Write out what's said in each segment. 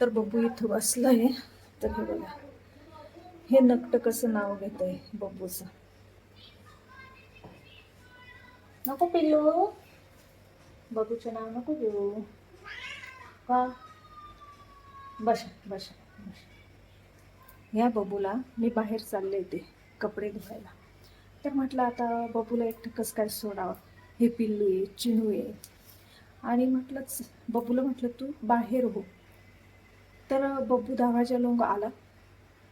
तर बब्बू इथं बसलंय. तर हे बघा. हे नकट कसं नाव घेत आहे बब्बूचं नको पिल्लू. बब्बूचं नाव नको घेऊ. का? बशा बस बस. ह्या बबूला मी बाहेर चालले होते कपडे धुवायला तर म्हटलं आता बबूला एकटं कसं काय सोडावं? हे पिल्लू आहे चिनू आहे. आणि म्हटलंच बबूला म्हटलं तू बाहेर हो. तर बब्बू दरवाजा लोंग आला.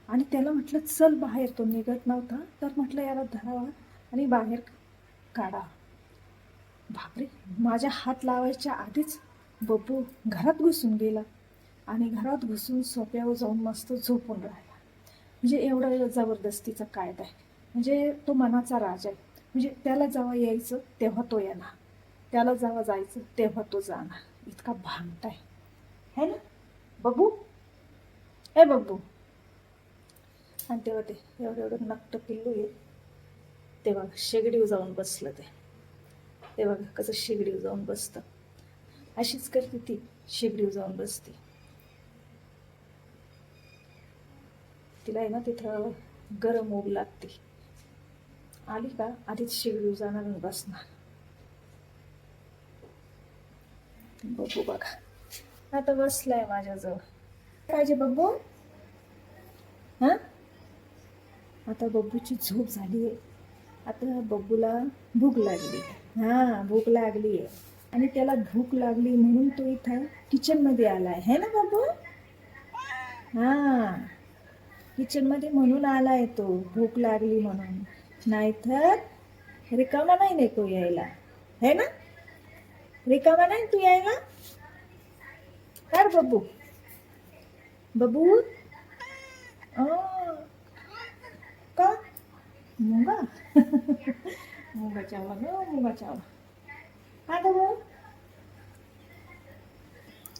आणि त्याला म्हटलं चल बाहेर. तो निघत नव्हता. तर म्हटलं याला धरावा आणि बाहेर काढा. बापरे! माझ्या हात लावायच्या आधीच बब्बू घरात घुसून गेला आणि घरात घुसून सोप्यावर जाऊन मस्त झोपून राहिला. म्हणजे एवढा जबरदस्तीचा कायदा आहे. म्हणजे तो मनाचा राजा आहे. म्हणजे त्याला जेव्हा यायचं तेव्हा तो येणार. त्याला जेव्हा जायचं तेव्हा तो जाणार. इतका भांगटा आहे. है ना? बघू हे बघू आणि तेव्हा ते एवढं एवढं नक्ट पिल्लू आहे तेव्हा शेगडीवर जाऊन बसलं ते. ते बघा कसं शेगडीवर जाऊन बसतं. अशीच करते ती शेगडीवर जाऊन बसते. तिला आहे ना तिथं गरम ऊब लागते. आली का आधीच शेगडीवर जाणार आणि बसणार. बघू बघा. आता बसलाय माझ्याजवळ. पाहिजे बब्बू हा? आता बब्बूची झोप झाली आहे. आता बब्बूला भूक लागली हा भूक लागली आहे. आणि त्याला भूक लागली म्हणून तो इथं किचनमध्ये आलाय. है ना बाबू? हा. किचनमध्ये म्हणून आलाय तो भूक लागली म्हणून. नाहीतर रिकामा नाही नाही तो यायला. है ना? रिकामा नाही तू यायला? कर बब्बू बब्बू अं, का मुंगा मुंगा चावला ग मुंगा चावला काय बघू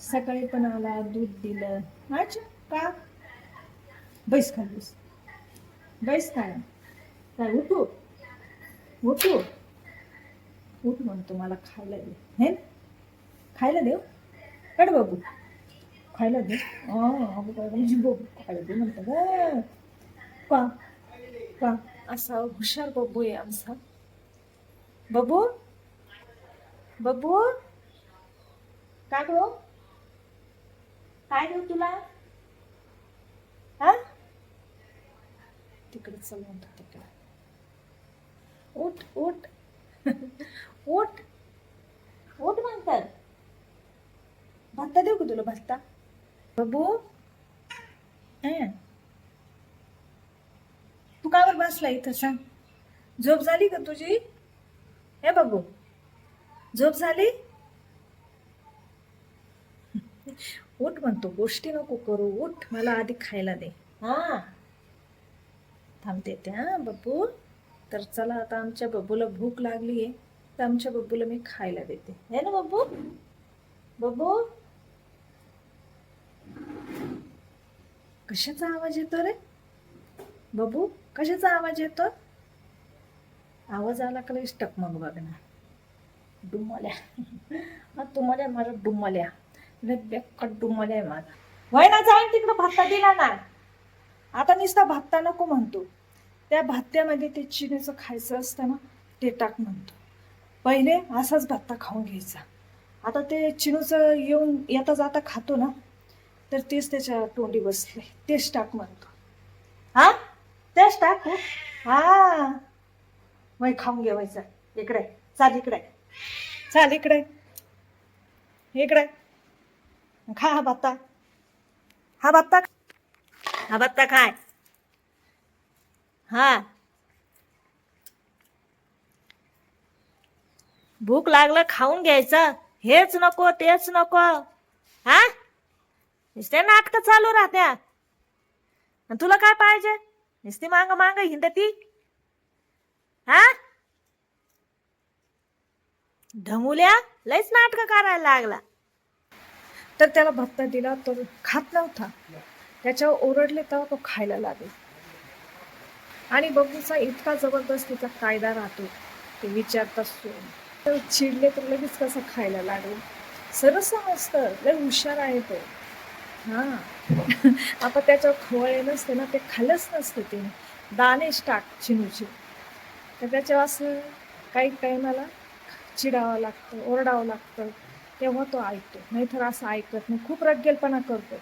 सकाळी पण आला दूध दिलं अच्छा का बैस खा बैस बैस काय काय उठू उठू उठ म्हणतो मला खायला दे हे खायला देव कड बाबू खायला दे. अं, अगं काय म्हणजे बघू खायला दे म्हणतो ग का का असा हुशार बबू आहे आमचा. बबू? बबू? काय गो? काय देऊ तुला? हा? तिकडे चलवून तिकडे. उठ उठ. उठ. उठ म्हणतात. भत्ता देऊ का तुला भत्ता? बबू? तू का बर बसला इथं सांग? झोप झाली का तुझी? हे बघू झोप झाली? उठ म्हणतो गोष्टी नको करू उठ मला आधी खायला दे. हा. थांबते त्या बब्बू तर चला आता आमच्या बब्बूला भूक लागली आहे तर आमच्या बब्बूला मी खायला देते. है ना बब्बू बब्बू कशाचा आवाज येतो रे? बबू कशाचा आवाज येतो आवाज आला का लगेच टक मग बघ ना डुम्मल्या. हा तुम्हाला माझा डुमल्या बेक्कट डुमल्या आहे माझा. वय ना जाईल तिकडं भत्ता दिला ना. आता नुसता भत्ता नको म्हणतो. त्या भत्त्यामध्ये ते चिनेचं खायचं असतं ना ते टाक म्हणतो. पहिले असाच भत्ता खाऊन घ्यायचा. आता ते चिनूचं येऊन येता जाता खातो ना तर तेच त्याच्या तोंडी बसले. तेच टाक म्हणतो. हा? तेच टाक? हा. मग खाऊन घेवायचं इकडे. चाल इकडे. चाल इकडे. इकडे. खा हा भत्ता हा भत्ता हा भत्ता खाय. हा. भूक लागलं खाऊन घ्यायचं. हेच नको तेच नको. हा? नुसते नाटकं चालू राहत्या. आणि तुला काय पाहिजे? नुसती मांग मांग हिंडती. हा? ढमुल्या लयच नाटक करायला लागला. तर त्याला भत्ता दिला तो खात नव्हता. त्याच्यावर ओरडले तेव्हा तो खायला लागेल. आणि बबूचा इतका जबरदस्तीचा कायदा राहतो. ते विचारता सोड तर चिडले तर लगेच कसं खायला लागेल? सरस समजतं. लय हुशार आहे तो. हां. आता त्याच्यावर खवळे नसते ना ते खाल्लंच नसतं ते. दाणेच टाक चिनूचे. तर त्याच्यावर असं काही टायमाला चिडावं लागतं ओरडावं लागतं तेव्हा तो ऐकतो. नाहीतर असं ऐकत नाही. खूप रग्गेलपणा करतो.